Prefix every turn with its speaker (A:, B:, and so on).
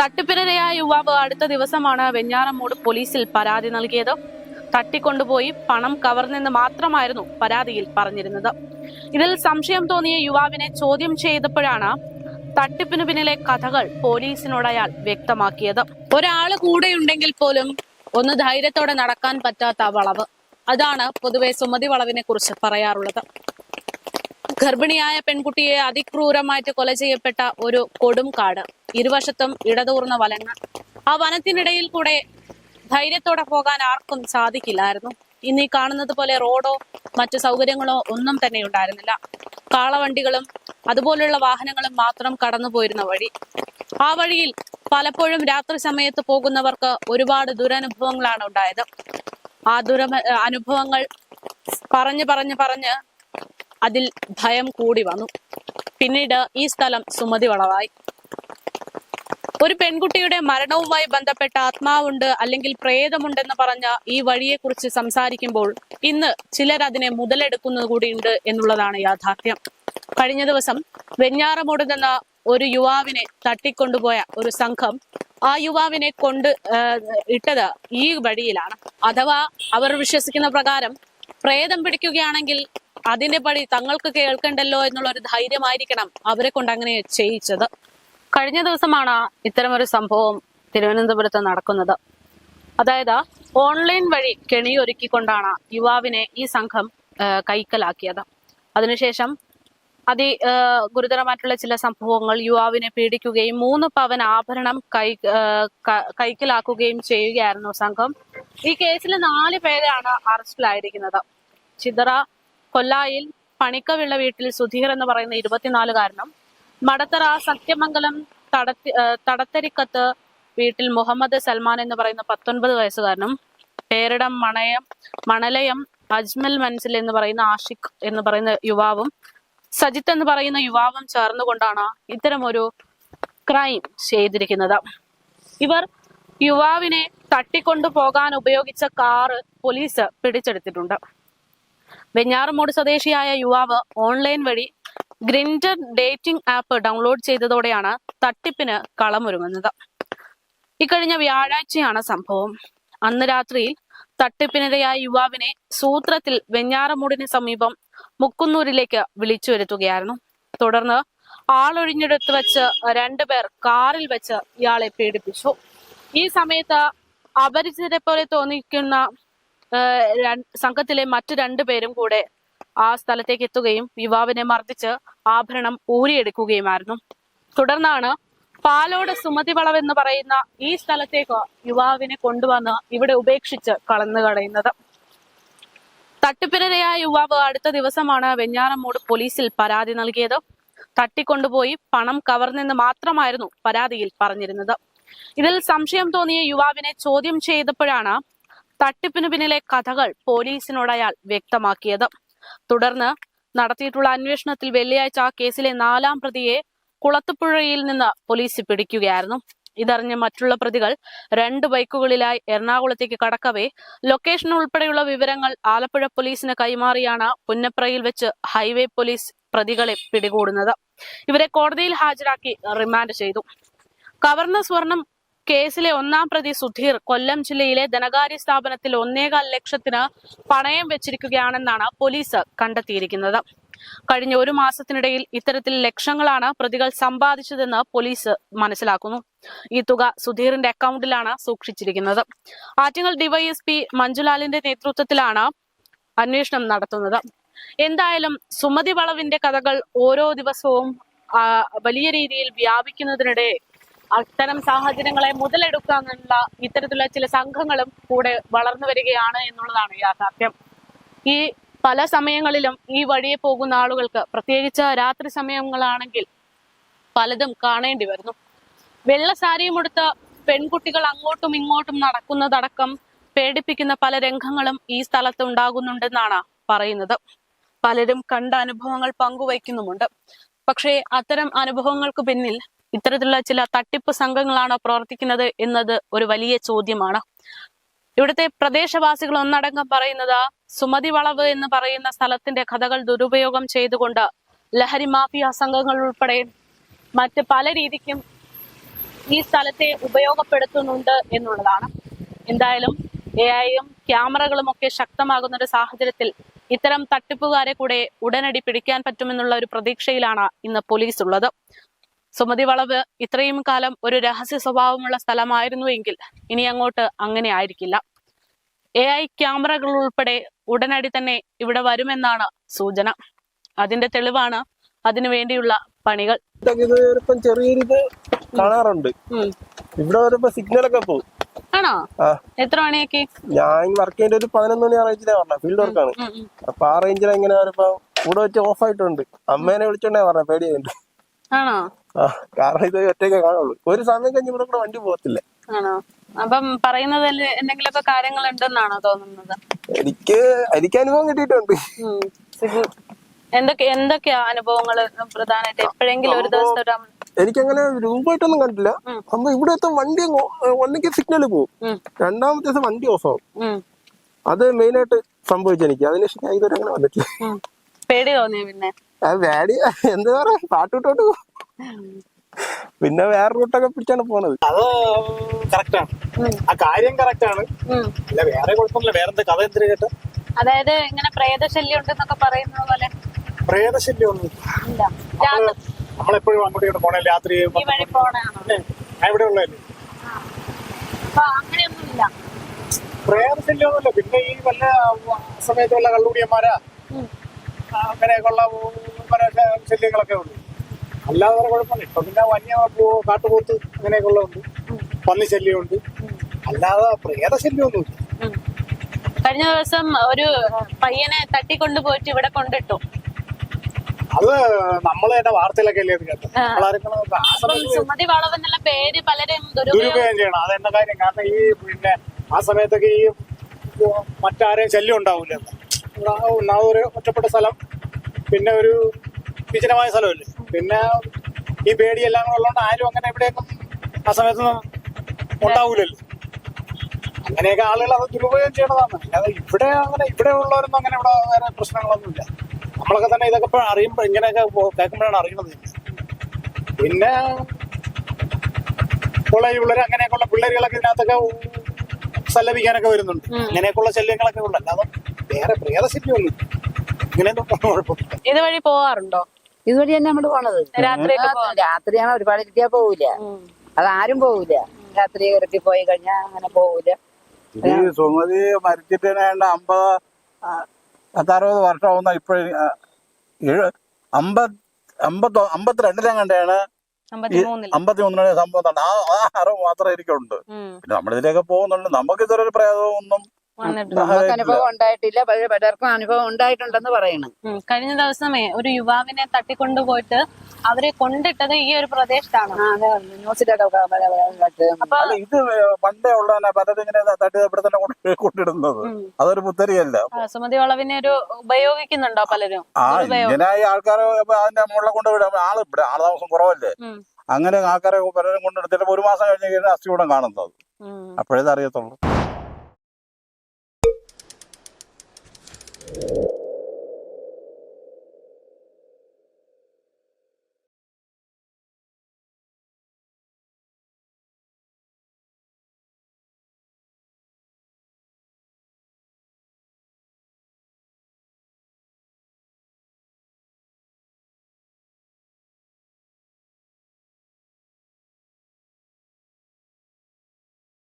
A: തട്ടിപ്പിരയായ യുവാവ് അടുത്ത ദിവസമാണ് വെഞ്ഞാറമ്മൂട് പോലീസിൽ പരാതി നൽകിയത്. തട്ടിക്കൊണ്ടുപോയി പണം കവർന്നെന്ന് മാത്രമായിരുന്നു പരാതിയിൽ പറഞ്ഞിരുന്നത്. ഇതിൽ സംശയം തോന്നിയ യുവാവിനെ ചോദ്യം ചെയ്തപ്പോഴാണ് തട്ടിപ്പിനു പിന്നിലെ കഥകൾ പോലീസിനോട് അയാൾ വ്യക്തമാക്കിയത്. ഒരാൾ കൂടെയുണ്ടെങ്കിൽ പോലും ഒന്ന് ധൈര്യത്തോടെ നടക്കാൻ പറ്റാത്ത വളവ് അതാണ് പൊതുവെ സുമതി വളവിനെ കുറിച്ച് പറയാറുള്ളത്. ഗർഭിണിയായ പെൺകുട്ടിയെ അതിക്രൂരമായിട്ട് കൊല ചെയ്യപ്പെട്ട ഒരു കൊടും കാട് ഇരുവശത്തും ഇടതൂർന്ന വനങ്ങൾ. ആ വനത്തിനിടയിൽ കൂടെ ധൈര്യത്തോടെ പോകാൻ ആർക്കും സാധിക്കില്ലായിരുന്നു. ഇന്ന് ഈ കാണുന്നത് പോലെ റോഡോ മറ്റു സൗകര്യങ്ങളോ ഒന്നും തന്നെ ഉണ്ടായിരുന്നില്ല. കാളവണ്ടികളും അതുപോലുള്ള വാഹനങ്ങളും മാത്രം കടന്നു പോയിരുന്ന വഴി. ആ വഴിയിൽ പലപ്പോഴും രാത്രി സമയത്ത് പോകുന്നവർക്ക് ഒരുപാട് ദുരനുഭവങ്ങളാണ് ഉണ്ടായത്. ആ ദുര അനുഭവങ്ങൾ പറഞ്ഞു പറഞ്ഞു പറഞ്ഞ് അതിൽ ഭയം കൂടി വന്നു. പിന്നീട് ഈ സ്ഥലം സുമതി വളവായി. ഒരു പെൺകുട്ടിയുടെ മരണവുമായി ബന്ധപ്പെട്ട ആത്മാവുണ്ട് അല്ലെങ്കിൽ പ്രേതമുണ്ടെന്ന് പറഞ്ഞ ഈ വഴിയെക്കുറിച്ച് സംസാരിക്കുമ്പോൾ ഇന്ന് ചിലർ അതിനെ മുതലെടുക്കുന്നത് കൂടിയുണ്ട് എന്നുള്ളതാണ് യാഥാർത്ഥ്യം. കഴിഞ്ഞ ദിവസം വെഞ്ഞാറമൂട് നിന്ന് ഒരു യുവാവിനെ തട്ടിക്കൊണ്ടുപോയ ഒരു സംഘം ആ യുവാവിനെ കൊണ്ട് ഇട്ടത് ഈ വഴിയിലാണ്. അഥവാ അവർ വിശ്വസിക്കുന്ന പ്രകാരം പ്രേതം പിടിക്കുകയാണെങ്കിൽ അതിന്റെ പടി തങ്ങൾക്ക് കേൾക്കണ്ടല്ലോ എന്നുള്ള ഒരു ധൈര്യമായിരിക്കണം അവരെ കൊണ്ട് അങ്ങനെ ചെയ്യിച്ചത്. കഴിഞ്ഞ ദിവസമാണ് ഇത്തരമൊരു സംഭവം തിരുവനന്തപുരത്ത് നടക്കുന്നത്. അതായത് ഓൺലൈൻ വഴി കെണി കെണിയൊരുക്കിക്കൊണ്ടാണ് യുവാവിനെ ഈ സംഘം കൈക്കലാക്കിയത്. അതിനുശേഷം അതി ഗുരുതരമായിട്ടുള്ള ചില സംഭവങ്ങൾ യുവാവിനെ പീഡിക്കുകയും മൂന്ന് പവൻ ആഭരണം കൈ കൈക്കലാക്കുകയും ചെയ്യുകയായിരുന്നു സംഘം. ഈ കേസിൽ നാല് പേരാണ് അറസ്റ്റിലായിരിക്കുന്നത്. ചിതറ കൊല്ലായിൽ പണിക്കവിള്ള വീട്ടിൽ സുധീർ എന്ന് പറയുന്ന ഇരുപത്തിനാലുകാരനും മടത്തറ സത്യമംഗലം തടത്തി തടത്തരിക്കത്ത് വീട്ടിൽ മുഹമ്മദ് സൽമാൻ എന്ന് പറയുന്ന പത്തൊൻപത് വയസ്സുകാരനും പേരിടം മണയം മണലയം അജ്മൽ മൻസിൽ എന്ന് പറയുന്ന ആഷിഖ് എന്ന് പറയുന്ന യുവാവും സജിത്ത് എന്ന് പറയുന്ന യുവാവും ചേർന്നുകൊണ്ടാണ് ഇത്തരം ഒരു ക്രൈം ചെയ്തിരിക്കുന്നത്. ഇവർ യുവാവിനെ തട്ടിക്കൊണ്ടു പോകാൻ ഉപയോഗിച്ച കാറ് പോലീസ് പിടിച്ചെടുത്തിട്ടുണ്ട്. വെഞ്ഞാറമൂട് സ്വദേശിയായ യുവാവ് ഓൺലൈൻ വഴി ഗ്രിൻഡർ ഡേറ്റിംഗ് ആപ്പ് ഡൗൺലോഡ് ചെയ്തതോടെയാണ് തട്ടിപ്പിന് കളമൊരുങ്ങുന്നത്. ഇക്കഴിഞ്ഞ വ്യാഴാഴ്ചയാണ് സംഭവം. അന്ന് രാത്രിയിൽ തട്ടിപ്പിനിരയായ യുവാവിനെ സൂത്രത്തിൽ വെഞ്ഞാറമൂടിന് സമീപം മുക്കുന്നൂരിലേക്ക് വിളിച്ചു വരുത്തുകയായിരുന്നു തുടർന്ന് ആളൊഴിഞ്ഞെടുത്ത് വെച്ച് രണ്ടുപേർ കാറിൽ വെച്ച് ഇയാളെ പീഡിപ്പിച്ചു. ഈ സമയത്ത് അപരിചിതരെ പോലെ തോന്നിക്കുന്ന സംഘത്തിലെ മറ്റു രണ്ടു പേരും കൂടെ ആ സ്ഥലത്തേക്ക് എത്തുകയും യുവാവിനെ മർദ്ദിച്ച് ആഭരണം ഊരിയെടുക്കുകയുമായിരുന്നു. തുടർന്നാണ് പാലോട് സുമതി വളവ് എന്ന് പറയുന്ന ഈ സ്ഥലത്തേക്ക് യുവാവിനെ കൊണ്ടുവന്ന് ഇവിടെ ഉപേക്ഷിച്ച് കളന്നു കളയുന്നത്. തട്ടിപ്പിരയായ യുവാവ് അടുത്ത ദിവസമാണ് വെഞ്ഞാറമ്മൂട് പോലീസിൽ പരാതി നൽകിയത്. തട്ടിക്കൊണ്ടുപോയി പണം കവർന്നെന്ന് മാത്രമായിരുന്നു പരാതിയിൽ പറഞ്ഞിരുന്നത്. ഇതിൽ സംശയം തോന്നിയ യുവാവിനെ ചോദ്യം ചെയ്തപ്പോഴാണ് തട്ടിപ്പിനു പിന്നിലെ കഥകൾ പോലീസിനോട് അയാൾ വ്യക്തമാക്കിയത്. തുടർന്ന് നടത്തിയിട്ടുള്ള അന്വേഷണത്തിൽ വെള്ളിയാഴ്ച കേസിലെ നാലാം പ്രതിയെ കുളത്തുപുഴയിൽ നിന്ന് പോലീസ് പിടിക്കുകയായിരുന്നു. ഇതറിഞ്ഞ മറ്റുള്ള പ്രതികൾ രണ്ട് ബൈക്കുകളിലായി എറണാകുളത്തേക്ക് കടക്കവേ ലൊക്കേഷൻ ഉൾപ്പെടെയുള്ള വിവരങ്ങൾ ആലപ്പുഴ പോലീസിന് കൈമാറിയാണ് പുന്നപ്രയിൽ വെച്ച് ഹൈവേ പോലീസ് പ്രതികളെ പിടികൂടുന്നത്. ഇവരെ കോടതിയിൽ ഹാജരാക്കി റിമാൻഡ് ചെയ്തു. കവർന്ന സ്വർണം കേസിലെ ഒന്നാം പ്രതി സുധീർ കൊല്ലം ജില്ലയിലെ ധനകാര്യ സ്ഥാപനത്തിൽ ഒന്നേകാൽ ലക്ഷത്തിന് പണയം വെച്ചിരിക്കുകയാണെന്നാണ് പോലീസ് കണ്ടെത്തിയിരിക്കുന്നത്. കഴിഞ്ഞ ഒരു മാസത്തിനിടയിൽ ഇത്തരത്തിൽ ലക്ഷങ്ങളാണ് പ്രതികൾ സമ്പാദിച്ചതെന്ന് പോലീസ് മനസ്സിലാക്കുന്നു. ഈ തുക സുധീറിന്റെ അക്കൗണ്ടിലാണ് സൂക്ഷിച്ചിരിക്കുന്നത്. ആറ്റിങ്ങൽ ഡിവൈഎസ്പി മഞ്ജുലാലിന്റെ നേതൃത്വത്തിലാണ് അന്വേഷണം നടത്തുന്നത്. എന്തായാലും സുമതി വളവിന്റെ കഥകൾ ഓരോ ദിവസവും വലിയ രീതിയിൽ വ്യാപിക്കുന്നതിനിടെ അത്തരം സാഹചര്യങ്ങളെ മുതലെടുക്കാനുള്ള ഇത്തരത്തിലുള്ള ചില സംഘങ്ങളും കൂടെ വളർന്നു വരികയാണ് എന്നുള്ളതാണ് യാഥാർത്ഥ്യം. ഈ പല സമയങ്ങളിലും ഈ വഴിയെ പോകുന്ന ആളുകൾക്ക് പ്രത്യേകിച്ച് രാത്രി സമയങ്ങളാണെങ്കിൽ പലതും കാണേണ്ടി വരുന്നു. വെള്ള സാരിയും എടുത്ത പെൺകുട്ടികൾ അങ്ങോട്ടും ഇങ്ങോട്ടും നടക്കുന്നതടക്കം പേടിപ്പിക്കുന്ന പല രംഗങ്ങളും ഈ സ്ഥലത്ത് ഉണ്ടാകുന്നുണ്ടെന്നാണ് പറയുന്നത്. പലരും കണ്ട അനുഭവങ്ങൾ പങ്കുവയ്ക്കുന്നുമുണ്ട്. പക്ഷേ അത്തരം അനുഭവങ്ങൾക്ക് പിന്നിൽ ഇത്തരത്തിലുള്ള ചില തട്ടിപ്പ് സംഘങ്ങളാണോ പ്രവർത്തിക്കുന്നത് എന്നത് ഒരു വലിയ ചോദ്യമാണ്. ഇവിടുത്തെ പ്രദേശവാസികൾ ഒന്നടങ്കം പറയുന്നത് സുമതി വളവ് എന്ന് പറയുന്ന സ്ഥലത്തിന്റെ കഥകൾ ദുരുപയോഗം ചെയ്തുകൊണ്ട് ലഹരി മാഫിയ സംഘങ്ങൾ ഉൾപ്പെടെ മറ്റ് പല രീതിക്കും ഈ സ്ഥലത്തെ ഉപയോഗപ്പെടുത്തുന്നുണ്ട് എന്നുള്ളതാണ്. എന്തായാലും എ ഐയും ക്യാമറകളും ഒക്കെ ശക്തമാകുന്ന ഒരു സാഹചര്യത്തിൽ ഇത്തരം തട്ടിപ്പുകാരെ കൂടെ ഉടനടി പിടിക്കാൻ പറ്റുമെന്നുള്ള ഒരു പ്രതീക്ഷയിലാണ് ഇന്ന് പോലീസ് ഉള്ളത് സുമതി വളവ് ഇത്രയും കാലം ഒരു രഹസ്യ സ്വഭാവമുള്ള സ്ഥലമായിരുന്നുവെങ്കിൽ ഇനി അങ്ങോട്ട് അങ്ങനെ ആയിരിക്കില്ല. എ ഐ ക്യാമറകൾ ഉൾപ്പെടെ ഉടനടി തന്നെ ഇവിടെ വരുമെന്നാണ് സൂചന. അതിന്റെ തെളിവാണ് അതിനു വേണ്ടിയുള്ള പണികൾ.
B: ഇതൊക്കെ ഇത് ഇപ്പം ചെറിയൊരു ഇത് കാണാറുണ്ട്. ഇവിടെ വരുമ്പോ സിഗ്നലൊക്കെ പോകും.
A: ആണോ? എത്ര മണിയൊക്കെ?
B: ഞാൻ വർക്ക് ചെയ്യേണ്ട ഒരു പതിനൊന്ന് മണി ആ റേഞ്ചിലാ പറഞ്ഞത് ഫീൽഡ് വർക്കാണ്. അപ്പൊ ആ റേഞ്ചിൽ ഇങ്ങനെ വരുമ്പോ കൂടെ വെച്ച് ഓഫ് ആയിട്ടുണ്ട്. അമ്മേനെ വിളിച്ചോണ്ടേ പറഞ്ഞ പേടിയുണ്ട്
A: ആണോ?
B: കാരണം ഇത് ഒറ്റയ്ക്ക് കാണുള്ളൂ. ഒരു സമയം കഴിഞ്ഞ് ഇവിടെ കൂടെ വണ്ടി പോകത്തില്ല.
A: ആണോ? അപ്പം പറയുന്നത് എന്തെങ്കിലുമൊക്കെ കാര്യങ്ങൾ ഉണ്ടെന്നാണോ തോന്നുന്നത്?
B: എനിക്ക് എനിക്ക് അനുഭവം കിട്ടിയിട്ടുണ്ട്.
A: എന്തൊക്കെ എന്തൊക്കെയാ അനുഭവങ്ങൾ പ്രധാനമായിട്ട്? എപ്പോഴെങ്കിലും ഒരു ദിവസം
B: എനിക്കങ്ങനെ രൂപമായിട്ടൊന്നും കണ്ടില്ല അപ്പൊ ഇവിടുത്തെ വണ്ടി ഒന്നെങ്കിൽ സിഗ്നൽ പോകും രണ്ടാമത്തെ ദിവസം വണ്ടി ഓഫ് ആവും. അത് മെയിനായിട്ട് സംഭവിച്ചെനിക്ക്. അതിനുശേഷം ഞാൻ ഇതുവരെ അങ്ങനെ വന്നിട്ടില്ല.
A: പേടി തോന്നിയ പിന്നെ?
B: വേടി എന്താ പറയാ പാട്ടിട്ടോട്ട് പോകും പിന്നെ വേറെ റൂട്ടൊക്കെ പിടിച്ചാണ് പോണത്.
C: അത് കറക്റ്റാണ് ആ കാര്യം കറക്റ്റാണ്
A: ഉം.
C: അല്ല വേറെ കുഴപ്പമില്ല വേറെ എന്താ കഥ എന്തിനു കേട്ടോ?
A: അതായത് ഇങ്ങനെ പ്രേതശല്യം ഉണ്ടെന്നൊക്കെ പറയുന്നത് പോലെ.
C: പ്രേതശല്യം ഒന്നും
A: ഇല്ല.
C: നമ്മളെപ്പോഴും അങ്ങോട്ട് ഇങ്ങോട്ട് പോണേ രാത്രി
A: ഈ വഴി പോണാണോ
C: ഞാൻ ഇവിടെ ഉള്ളതല്ലേ?
A: അങ്ങനെയൊന്നുമില്ല അങ്ങനെയൊന്നും ഇല്ല.
C: പ്രേതശല്യം ഒന്നുമില്ല പിന്നെ ഈ വല്ല സമയത്തുള്ള കള്ളുടിയന്മാരാ
A: ഉം,
C: പല ശല്യങ്ങളൊക്കെ ഉണ്ട്. അല്ലാതെ വേറെ കുഴപ്പമില്ല ഇപ്പൊ പിന്നെ വന്യ കാട്ടുപോത്ത് അങ്ങനെയൊക്കെ ഉണ്ട്.
A: ഉം,
C: പന്നി ശല്യമുണ്ട്. അല്ലാതെ പ്രേതശല്യമൊന്നുമില്ല
A: ഇല്ല കഴിഞ്ഞ ദിവസം ഒരു പയ്യനെ തട്ടിക്കൊണ്ടു പോയിട്ട് ഇവിടെ കൊണ്ടിട്ടു.
C: അത് നമ്മൾ തന്നെ വാർത്തയിലൊക്കെ അല്ലേ കേട്ടത്?
A: സുമതി വളവ് എന്നുള്ള പേര് പലരും ദുരുപയോഗം
C: ചെയ്യണം. അതെന്താ കാര്യം? കാരണം ഈ പിന്നെ ആ സമയത്തൊക്കെ ഈ മറ്റാരെയും ശല്യം ഉണ്ടാവില്ല ഒറ്റപ്പെട്ട സ്ഥലം. പിന്നെ ഒരു വിജനമായ സ്ഥലമല്ലേ? പിന്നെ ഈ പേടിയെല്ലാം കൂടെ ഉള്ളതുകൊണ്ട് ആരും അങ്ങനെ എവിടെയൊന്നും ആ സമയത്തൊന്നും ഉണ്ടാവൂലല്ലോ. അങ്ങനെയൊക്കെ ആളുകൾ അത് ദുരുപയോഗം ചെയ്യണതാണ്. അല്ലാതെ ഇവിടെ അങ്ങനെ ഇവിടെ ഉള്ളവരൊന്നും അങ്ങനെ ഇവിടെ വേറെ പ്രശ്നങ്ങളൊന്നുമില്ല. നമ്മളൊക്കെ തന്നെ ഇതൊക്കെ ഇപ്പോൾ അറിയുമ്പോൾ ഇങ്ങനെയൊക്കെ കേൾക്കുമ്പോഴാണ് അറിയണത്. പിന്നെ കോളേജ് പിള്ളേർ അങ്ങനെയൊക്കെയുള്ള പിള്ളേരുകളൊക്കെ ഇതിനകത്തൊക്കെ സല്ലപിക്കാനൊക്കെ വരുന്നുണ്ട്.
A: അങ്ങനെയൊക്കെ
C: അങ്ങനെയൊക്കെയുള്ള ശല്യങ്ങളൊക്കെ ഉണ്ട്. അല്ലാതെ വേറെ പ്രേതശല്യമൊന്നും ഇങ്ങനെയൊന്നും കുഴപ്പമില്ല.
A: ഇതുവഴി പോവാറുണ്ടോ?
D: ഇതുവഴി തന്നെ നമ്മൾ പോണത്? രാത്രിയാണ് ഒരുപാട് ഇരുത്തിയാ പോവില്ല. അതാരും പോവില്ല രാത്രി ഇരുട്ടി പോയി കഴിഞ്ഞാൽ അങ്ങനെ പോവില്ല
E: ഈ സുമതി മരിച്ചിട്ട് അമ്പത് പത്തറുപത് വർഷമാവുന്ന ഇപ്പോഴും അമ്പത് അമ്പത്തി അമ്പത്തിരണ്ടിലും കണ്ടാണ്.
A: അമ്പത്തിമൂന്നിൽ.
E: അമ്പത്തി മൂന്നിലെ സംഭവം. ആ ആ അറിവ് മാത്രമേ എനിക്കുണ്ട്. പിന്നെ നമ്മളിതിലേക്ക് പോകുന്നുണ്ട്. നമുക്ക് ഇതുവരെ ഒരു
A: വന്നിട്ടുണ്ട്.
D: നമുക്ക് അനുഭവം ഉണ്ടായിട്ടില്ല. പക്ഷേ പലർക്കും അനുഭവം ഉണ്ടായിട്ടുണ്ടെന്ന് പറയണം.
A: കഴിഞ്ഞ ദിവസമേ ഒരു യുവാവിനെ തട്ടിക്കൊണ്ടുപോയിട്ട് അവരെ കൊണ്ടിട്ടത് ഈ ഒരു പ്രദേശത്താണ്.
E: ഇത് പണ്ടേ ഉള്ള തന്നെ പലരും ഇങ്ങനെ തട്ടി ഇവിടെ തന്നെ കൊണ്ടിടുന്നത്. അതൊരു പുത്തരിയല്ല
A: സുമതി വളവിനെ ഒരു ഉപയോഗിക്കുന്നുണ്ടോ പലരും?
E: ആ
A: ദുരുപയോഗം.
E: ആൾക്കാരെ അതിന്റെ മുകളിൽ കൊണ്ടുവിടാം ആൾ ഇവിടെ ആൾ താമസം കുറവല്ലേ? അങ്ങനെ ആൾക്കാരെ പലരും കൊണ്ടെടുത്തിട്ട് ഒരു മാസം കഴിഞ്ഞ് കഴിഞ്ഞാൽ അസ്ഥികൂടം കാണുന്നത്. അപ്പോഴേ ഇത് അറിയത്തുള്ളൂ